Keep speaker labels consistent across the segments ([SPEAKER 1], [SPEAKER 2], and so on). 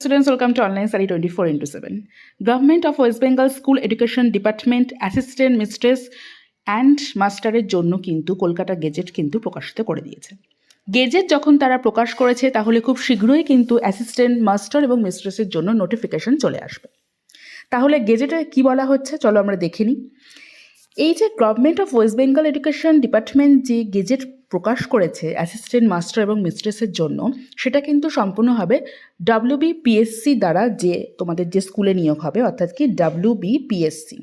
[SPEAKER 1] Students, welcome to online study 24 into 7. Government of West Bengal School Education Department Assistant Mistress and মাস্টারের জন্য কিন্তু Kolkata gazette কিন্তু প্রকাশিত করে দিয়েছে। গেজেট যখন তারা প্রকাশ করেছে তাহলে খুব শীঘ্রই কিন্তু অ্যাসিস্ট্যান্ট মাস্টার এবং মিস্ট্রেসের জন্য নোটিফিকেশন চলে আসবে। তাহলে গেজেটে কি বলা হচ্ছে? চলো আমরা দেখে নিই। এই যে government of West Bengal education department যে গেজেট প্রকাশ করেছে অ্যাসিস্ট্যান্ট মাস্টার এবং মিস্ট্রেসের জন্য, সেটা কিন্তু সম্পূর্ণ হবে ডাব্লিউবিপিএসসি দ্বারা যে তোমাদের যে স্কুলে নিয়োগ হবে, অর্থাৎ কি ডাব্লিউবিপিএসসি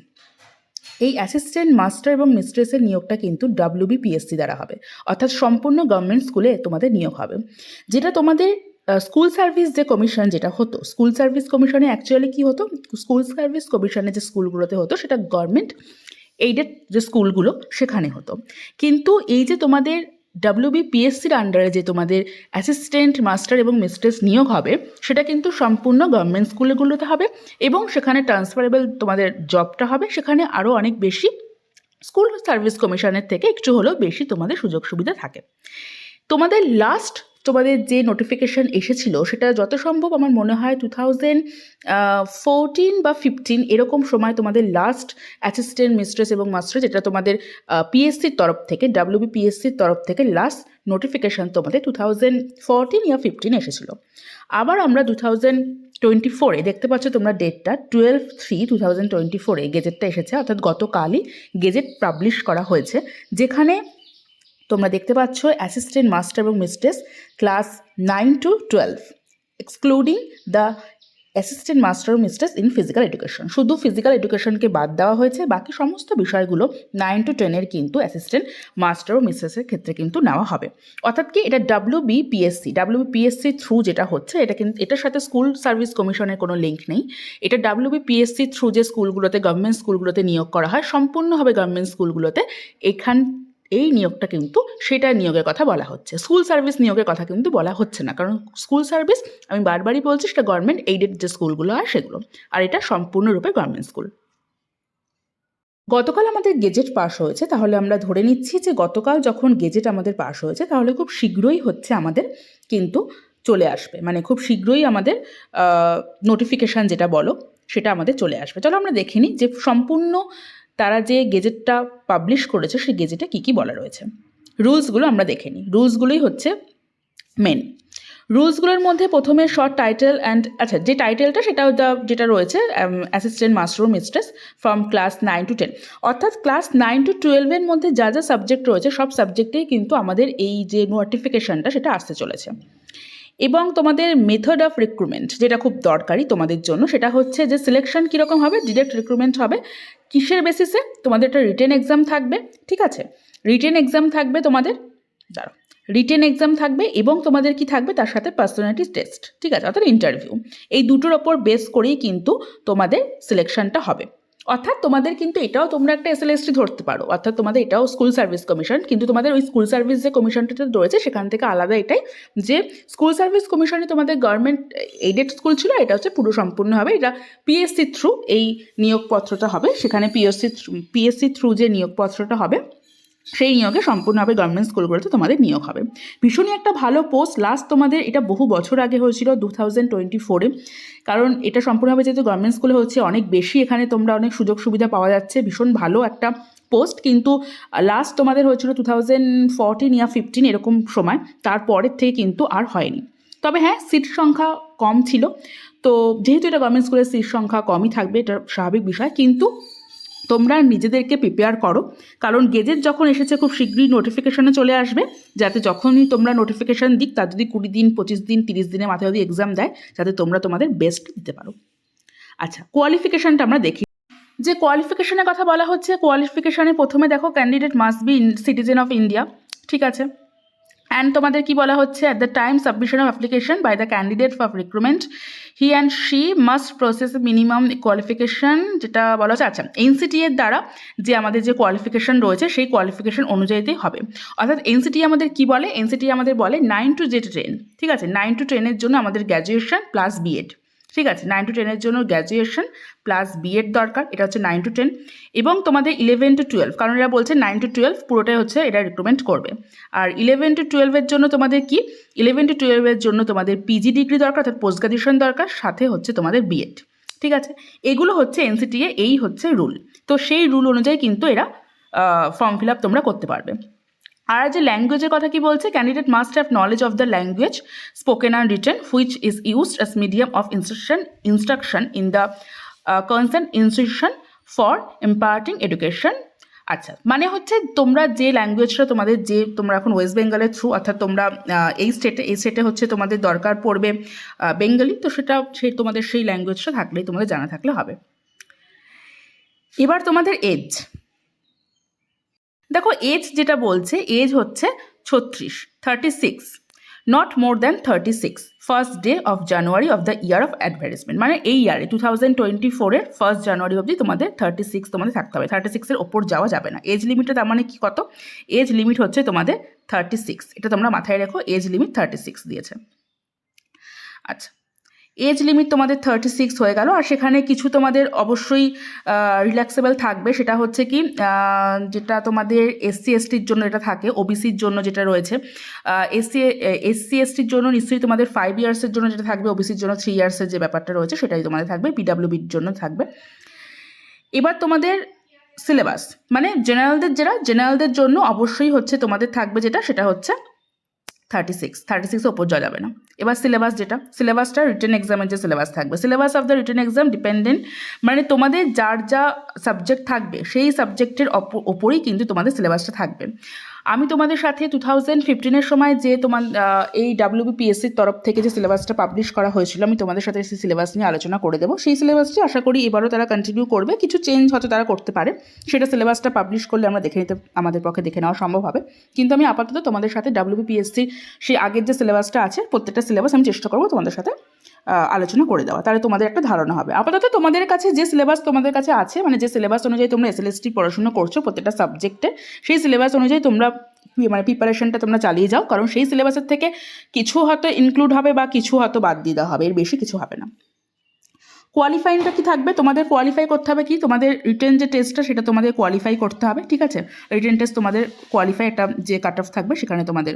[SPEAKER 1] এই অ্যাসিস্ট্যান্ট মাস্টার এবং মিস্ট্রেসের নিয়োগটা কিন্তু ডাব্লিউবিপিএসসি দ্বারা হবে, অর্থাৎ সম্পূর্ণ গভর্নমেন্ট স্কুলে তোমাদের নিয়োগ হবে। যেটা তোমাদের স্কুল সার্ভিস যে কমিশন যেটা হতো স্কুল সার্ভিস কমিশনে অ্যাকচুয়ালি কী হতো? স্কুল সার্ভিস কমিশনে যে স্কুলগুলোতে হতো, সেটা গভর্নমেন্ট এইডেড যে স্কুলগুলো সেখানে হতো। কিন্তু এই যে তোমাদের ডাব্লিউবিপিএসসির আন্ডারে যে তোমাদের অ্যাসিস্ট্যান্ট মাস্টার এবং মিস্ট্রেস নিয়োগ হবে, সেটা কিন্তু সম্পূর্ণ গভর্নমেন্ট স্কুলগুলোতে হবে এবং সেখানে ট্রান্সফারেবল তোমাদের জবটা হবে। সেখানে আরও অনেক বেশি স্কুল সার্ভিস কমিশনের থেকে একটু হলেও বেশি তোমাদের সুযোগ সুবিধা থাকে। তোমাদের লাস্ট তোমাদের যে নোটিফিকেশান এসেছিল, সেটা যত সম্ভব আমার মনে হয় টু থাউজেন্ড ফোরটিন বা ফিফটিন এরকম সময় তোমাদের লাস্ট অ্যাসিস্ট্যান্ট মিস্ট্রেস এবং মাস্টার যেটা তোমাদের পিএসসির তরফ থেকে ডাব্লিউবি পিএসসির তরফ থেকে লাস্ট নোটিফিকেশান তোমাদের টু থাউজেন্ড ফোরটিন ইয়া ফিফটিন এসেছিল। আবার আমরা টু থাউজেন্ড টোয়েন্টি ফোরে দেখতে পাচ্ছ তোমরা ডেটটা twelve three two thousand twenty ফোরে গেজেটটা এসেছে, অর্থাৎ গতকালই গেজেট পাবলিশ করা হয়েছে, যেখানে তোমরা দেখতে পাচ্ছ অ্যাসিস্ট্যান্ট মাস্টার এবং mistress class nine to twelve excluding the assistant master O mistress in physical education শুধু ফিজিক্যাল এডুকেশনকে বাদ দেওয়া হয়েছে, বাকি সমস্ত বিষয়গুলো নাইন টু টেনের কিন্তু অ্যাসিস্ট্যান্ট মাস্টার ও মিস্ট্রেসের ক্ষেত্রে কিন্তু নেওয়া হবে। অর্থাৎ কি এটা W B PSC W PSC through যেটা হচ্ছে, এটা কিন্তু এটার সাথে স্কুল সার্ভিস কমিশনের কোনো লিঙ্ক নেই। এটা ডাব্লিউ বি পিএসসি থ্রু যে স্কুলগুলোতে গভর্নমেন্ট স্কুলগুলোতে নিয়োগ করা হয়, সম্পূর্ণভাবে গভর্নমেন্ট স্কুলগুলোতে এখান এই নিয়োগটা কিন্তু সেটা নিয়োগের কথা বলা হচ্ছে। স্কুল সার্ভিস নিয়োগের কথা কিন্তু বলা হচ্ছে না। কারণ স্কুল সার্ভিস, আমি বারবারই বলছি, সেটা গভর্নমেন্ট এইডেড যে স্কুলগুলো হয় সেগুলো। আর এটা সম্পূর্ণরূপে গভর্নমেন্ট স্কুল গতকাল আমাদের গেজেট পাস হয়েছে। তাহলে আমরা ধরে নিচ্ছি যে গতকাল যখন গেজেট আমাদের পাস হয়েছে, তাহলে খুব শীঘ্রই হচ্ছে আমাদের কিন্তু চলে আসবে। মানে খুব শীঘ্রই আমাদের নোটিফিকেশান যেটা বলো, সেটা আমাদের চলে আসবে। চলো আমরা দেখে নিই যে সম্পূর্ণ তারা যে গেজেটটা পাবলিশ করেছে, সেই গেজেটে কী কী বলা রয়েছে। রুলসগুলো আমরা দেখে নিই। রুলসগুলোই হচ্ছে মেন রুলসগুলোর মধ্যে প্রথমে শর্ট টাইটেল অ্যান্ড আচ্ছা যে টাইটেলটা সেটা যেটা রয়েছে assistant master mistress from class nine to ten অর্থাৎ ক্লাস নাইন টু টুয়েলভের মধ্যে যা যা সাবজেক্ট রয়েছে, সব সাবজেক্টেই কিন্তু আমাদের এই যে নোটিফিকেশানটা সেটা আসতে চলেছে। এবং তোমাদের মেথড অফ রিক্রুটমেন্ট যেটা খুব দরকারি তোমাদের জন্য, সেটা হচ্ছে যে সিলেকশন কীরকম হবে ডিরেক্ট রিক্রুটমেন্ট হবে, কিসের বেসিসে তোমাদের একটা রিটেন এক্সাম থাকবে, ঠিক আছে? রিটেন এক্সাম থাকবে তোমাদের দাঁড়ো রিটেন এক্সাম থাকবে এবং তোমাদের কি থাকবে? তার সাথে পার্সোনালিটি টেস্ট ঠিক আছে? অর্থাৎ ইন্টারভিউ এই দুটোর ওপর বেস করেই কিন্তু তোমাদের সিলেকশনটা হবে। অর্থাৎ তোমাদের কিন্তু এটাও তোমরা একটা এসএলএসটি ধরতে পারো। অর্থাৎ তোমাদের এটাও স্কুল সার্ভিস কমিশন কিন্তু তোমাদের ওই স্কুল সার্ভিস যে কমিশনটা রয়েছে, সেখান থেকে আলাদা এটাই যে স্কুল সার্ভিস কমিশনে তোমাদের গভর্নমেন্ট এইডেড স্কুল ছিল, এটা হচ্ছে পুরো সম্পূর্ণ হবে। এটা পিএসসি থ্রু এই নিয়োগপত্রটা হবে। সেখানে পিএসসি পিএসসি থ্রু যে নিয়োগপত্রটা হবে সেই নিয়োগে সম্পূর্ণভাবে গভর্নমেন্ট স্কুলগুলোতে তোমাদের নিয়োগ হবে। ভীষণই একটা ভালো পোস্ট লাস্ট তোমাদের এটা বহু বছর আগে হয়েছিল দু থাউজেন্ড টোয়েন্টি ফোরে কারণ এটা সম্পূর্ণভাবে যেহেতু গভর্নমেন্ট স্কুলে হচ্ছে, অনেক বেশি এখানে তোমরা অনেক সুযোগ সুবিধা পাওয়া যাচ্ছে। ভীষণ ভালো একটা পোস্ট কিন্তু লাস্ট তোমাদের হয়েছিল টু থাউজেন্ড ফোরটিন ইয়া ফিফটিন এরকম সময়। তারপরের থেকে কিন্তু আর হয়নি। তবে হ্যাঁ সিট সংখ্যা কম ছিল। তো যেহেতু এটা গভর্নমেন্ট স্কুলের সিট সংখ্যা কমই থাকবে, এটা স্বাভাবিক বিষয়। কিন্তু তোমরা নিজেদেরকে প্রিপেয়ার করো। কারণ গেজেট যখন এসেছে, খুব শীঘ্রই নোটিফিকেশনে চলে আসবে। যাতে যখনই তোমরা নোটিফিকেশান দিক, তার যদি কুড়ি দিন, পঁচিশ দিন, তিরিশ দিনের মাথায় যদি এক্সাম দেয়, যাতে তোমরা তোমাদের বেস্ট দিতে পারো। আচ্ছা কোয়ালিফিকেশানটা আমরা দেখি। যে কোয়ালিফিকেশনের কথা বলা হচ্ছে কোয়ালিফিকেশানে প্রথমে দেখো candidate must be citizen of India ঠিক আছে? অ্যান্ড তোমাদের কি বলা হচ্ছে? At the time submission of application by the candidate for recruitment he and she must process minimum qualification যেটা বলা হচ্ছে। আচ্ছা এনসিটি এর দ্বারা যে আমাদের যে কোয়ালিফিকেশন রয়েছে, সেই কোয়ালিফিকেশন অনুযায়ীতেই হবে। অর্থাৎ এনসিটি আমাদের কি বলে? এনসিটি আমাদের বলে নাইন টু জেড টেন ঠিক আছে? নাইন টু টেনের জন্য আমাদের গ্র্যাজুয়েশন প্লাস বিএড ঠিক আছে নাইন টু টেনের জন্য গ্র্যাজুয়েশন প্লাস বিএড দরকার, এটা হচ্ছে নাইন টু টেন এবং তোমাদের ইলেভেন টু টুয়েলভ কারণ এরা বলছে নাইন টু টুয়েলভ পুরোটাই হচ্ছে এটা রিক্রুটমেন্ট করবে। আর ইলেভেন টু টুয়েলভের জন্য তোমাদের কি? ইলেভেন টু টুয়েলভের জন্য তোমাদের পিজি ডিগ্রি দরকার, অর্থাৎ পোস্ট গ্রাজুয়েশন দরকার, সাথে হচ্ছে তোমাদের বিএড ঠিক আছে? এগুলো হচ্ছে এনসিটিএ এই হচ্ছে রুল তো সেই রুল অনুযায়ী কিন্তু এরা ফর্ম ফিল আপ তোমরা করতে পারবে। আর যে ল্যাঙ্গুয়েজের কথা কি বলছে? Candidate must have knowledge of the language spoken and written which is used as medium of instruction instruction in the concern institution for imparting education আচ্ছা মানে হচ্ছে তোমরা যে ল্যাঙ্গুয়েজটা তোমাদের যে তোমরা এখন ওয়েস্ট বেঙ্গলের থ্রু অর্থাৎ তোমরা এই স্টেটে এই স্টেটে হচ্ছে তোমাদের দরকার পড়বে বেঙ্গলি তো সেটা সেই তোমাদের সেই ল্যাঙ্গুয়েজটা থাকলেই তোমাদের জানা থাকলে হবে। এবার তোমাদের এজ দেখো এজ যেটা বলছে এজ হচ্ছে ছত্রিশ thirty six not more than thirty six first day of January of the year of advertisement মানে এই ইয়ারে টু থাউজেন্ড টোয়েন্টি ফোরের ফার্স্ট জানুয়ারি অবধি তোমাদের থার্টি সিক্স তোমাদের থাকতে হবে। থার্টি সিক্সের ওপর যাওয়া যাবে না। এজ লিমিটটা তার মানে কি কত? এজ লিমিট হচ্ছে তোমাদের থার্টি সিক্স এটা তোমরা মাথায় রেখো এজ লিমিট থার্টি সিক্স দিয়েছে। আচ্ছা এজ লিমিট তোমাদের থার্টি সিক্স হয়ে গেল, আর সেখানে কিছু তোমাদের অবশ্যই রিল্যাক্সেবল থাকবে, সেটা হচ্ছে কি যেটা তোমাদের এসসি এসটির জন্য এটা থাকে ওবিসির জন্য যেটা রয়েছে এসসি এসসি এসটির জন্য নিশ্চয়ই তোমাদের ফাইভ ইয়ার্সের জন্য যেটা থাকবে ওবিসির জন্য থ্রি ইয়ার্সের যে ব্যাপারটা রয়েছে, সেটাই তোমাদের থাকবে পিডাব্লিউবির জন্য থাকবে। এবার তোমাদের সিলেবাস মানে জেনারেলদের যারা জেনারেলদের জন্য অবশ্যই হচ্ছে তোমাদের থাকবে যেটা, সেটা হচ্ছে থার্টি সিক্স থার্টি সিক্সের ওপর যাওয়া যাবে না। এবার সিলেবাস যেটা সিলেবাসটা রিটার্ন এক্সামের যে সিলেবাস থাকবে syllabus of the written exam dependent মানে তোমাদের যার যা সাবজেক্ট থাকবে, সেই সাবজেক্টের ওপরই কিন্তু তোমাদের সিলেবাসটা থাকবে। আমি তোমাদের সাথে টু থাউজেন্ড ফিফটিনের সময় যে তোমার এই ডাব্লিউবিপিএসসির তরফ থেকে যে সিলেবাসটা পাবলিশ করা হয়েছিল, আমি তোমাদের সাথে সেই সিলেবাস নিয়ে আলোচনা করে দেবো। সেই সিলেবাসটি আশা করি এবারও তারা কন্টিনিউ করবে। কিছু চেঞ্জ হয়তো তারা করতে পারে। সেটা সিলেবাসটা পাবলিশ করলে আমরা দেখে নিতে, আমাদের পক্ষে দেখে নেওয়া সম্ভব হবে। কিন্তু আমি আপাতত তোমাদের সাথে ডাব্লিউবিপিএসসির সেই আগের যে সিলেবাসটা আছে, প্রত্যেকটা সিলেবাস আমি চেষ্টা করব তোমাদের সাথে আলোচনা করে দেওয়া। তাহলে তোমাদের একটা ধারণা হবে। আপাতত তোমাদের কাছে যে সিলেবাস তোমাদের কাছে আছে মানে যে সিলেবাস অনুযায়ী তোমরা এসএলএসটি পড়াশোনা করছ প্রত্যেকটা সাবজেক্টে সেই সিলেবাস অনুযায়ী তোমরা মানে প্রিপারেশনটা তোমরা চালিয়ে যাও। কারণ সেই সিলেবাসের থেকে কিছু হয়তো ইনক্লুড হবে বা কিছু হয়তো বাদ দিয়ে দেওয়া হবে। এর বেশি কিছু হবে না। কোয়ালিফাইংটা কি থাকবে? তোমাদের কোয়ালিফাই করতে হবে কি? তোমাদের রিটেন যে টেস্টটা সেটা তোমাদের কোয়ালিফাই করতে হবে, ঠিক আছে? রিটেন টেস্ট তোমাদের কোয়ালিফাই একটা যে কাট অফ থাকবে, সেখানে তোমাদের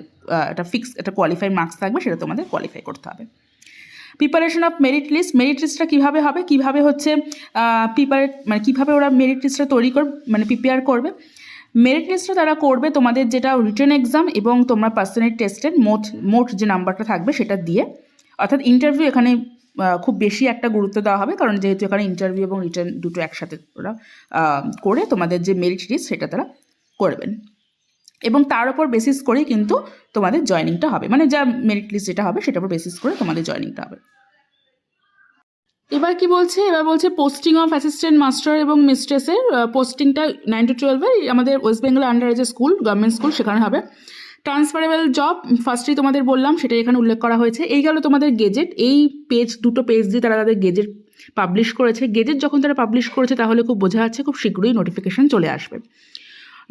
[SPEAKER 1] একটা ফিক্স একটা কোয়ালিফাই মার্কস থাকবে, সেটা তোমাদের কোয়ালিফাই করতে হবে। Preparation of merit list merit লিস্টটা কীভাবে হবে? কীভাবে হচ্ছে প্রিপারে মানে কীভাবে ওরা মেরিট লিস্টটা তৈরি কর মানে প্রিপেয়ার করবে? মেরিট লিস্টটা তারা করবে তোমাদের যেটা রিটার্ন এক্সাম এবং তোমরা পার্সোনাল টেস্টের মোট মোট যে নাম্বারটা থাকবে সেটা দিয়ে। অর্থাৎ ইন্টারভিউ এখানে খুব বেশি একটা গুরুত্ব দেওয়া হবে কারণ যেহেতু এখানে ইন্টারভিউ এবং রিটার্ন দুটো একসাথে ওরা করে তোমাদের যে মেরিট লিস্ট সেটা তারা করবেন। এবং তার উপর বেসিস করেই কিন্তু তোমাদের জয়নিংটা হবে। মানে যা মেরিট লিস্ট যেটা হবে, সেটার উপর বেসিস করে তোমাদের জয়নিংটা হবে। এবার কি বলছে? এবার বলছে পোস্টিং অফ অ্যাসিস্ট্যান্ট মাস্টার এবং মিস্ট্রেসের পোস্টিংটা নাইন টু টুয়েলভের আমাদের ওয়েস্ট বেঙ্গল আন্ডারে যে স্কুল গভর্নমেন্ট স্কুল সেখানে হবে। ট্রান্সফারেবল জব ফার্স্টেই তোমাদের বললাম, সেটাই এখানে উল্লেখ করা হয়েছে। এই গেল তোমাদের গেজেট এই পেজ দুটো পেজ দিয়ে তারা তাদের গেজেট পাবলিশ করেছে। গেজেট যখন তারা পাবলিশ করেছে, তাহলে খুব বোঝা যাচ্ছে, খুব শীঘ্রই নোটিফিকেশন চলে আসবে।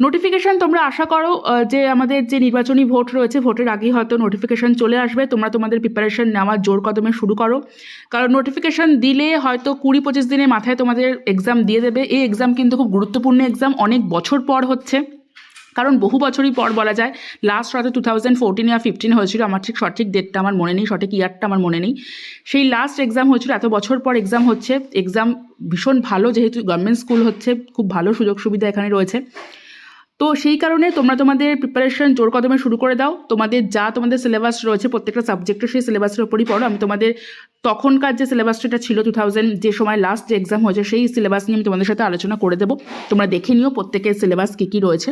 [SPEAKER 1] নোটিফিকেশন তোমরা আশা করো যে আমাদের যে নির্বাচনী ভোট রয়েছে, ভোটের আগেই হয়তো নোটিফিকেশন চলে আসবে। তোমরা তোমাদের প্রিপারেশন নেওয়ার জোর কদমে শুরু করো। কারণ নোটিফিকেশন দিলে হয়তো কুড়ি পঁচিশ দিনের মাথায় তোমাদের এক্সাম দিয়ে দেবে। এই এক্সাম কিন্তু খুব গুরুত্বপূর্ণ এক্সাম অনেক বছর পর হচ্ছে। কারণ বহু বছরই পর বলা যায়। লাস্ট হয়তো টু থাউজেন্ড ফোরটিন আর ফিফটিন হয়েছিল। আমার ঠিক সঠিক ডেটটা আমার মনে নেই, সঠিক ইয়ারটা আমার মনে নেই। সেই লাস্ট এক্সাম হয়েছিল, এত বছর পর এক্সাম হচ্ছে। এক্সাম ভীষণ ভালো, যেহেতু গভর্নমেন্ট স্কুল হচ্ছে, খুব ভালো সুযোগ সুবিধা এখানে রয়েছে। তো সেই কারণে তোমরা তোমাদের প্রিপারেশন জোর কদমে শুরু করে দাও। তোমাদের যা তোমাদের সিলেবাস রয়েছে, প্রত্যেকটা সাবজেক্টের সেই সিলেবাসের ওপরই পড়ো। আমি তোমাদের তখনকার যে সিলেবাসটা ছিল টু থাউজেন্ড যে সময় লাস্ট যে এক্সাম হয়েছে, সেই সিলেবাস নিয়ে আমি তোমাদের সাথে আলোচনা করে দেবো। তোমরা দেখে নিও প্রত্যেকের সিলেবাস কী কী রয়েছে।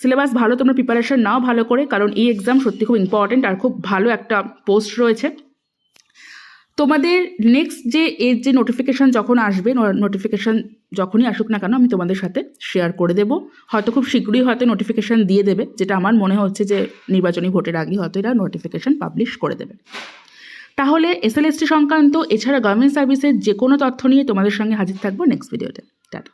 [SPEAKER 1] সিলেবাস ভালো তোমরা প্রিপারেশন নাও ভালো করে, কারণ এই এক্সাম সত্যি খুব ইম্পর্টেন্ট আর খুব ভালো একটা পোস্ট রয়েছে। তোমাদের নেক্সট যে এর যে নোটিফিকেশান যখন আসবে নোটিফিকেশান যখনই আসুক না কেন, আমি তোমাদের সাথে শেয়ার করে দেব। হয়তো খুব শীঘ্রই হয়তো নোটিফিকেশান দিয়ে দেবে, যেটা আমার মনে হচ্ছে যে নির্বাচনী ভোটের আগে হয়তো এরা নোটিফিকেশান পাবলিশ করে দেবে। তাহলে এসএলএসটি সংক্রান্ত, এছাড়া গভর্নমেন্ট সার্ভিসের যে কোনো তথ্য নিয়ে তোমাদের সঙ্গে হাজির থাকব নেক্সট ভিডিওতে টাটা।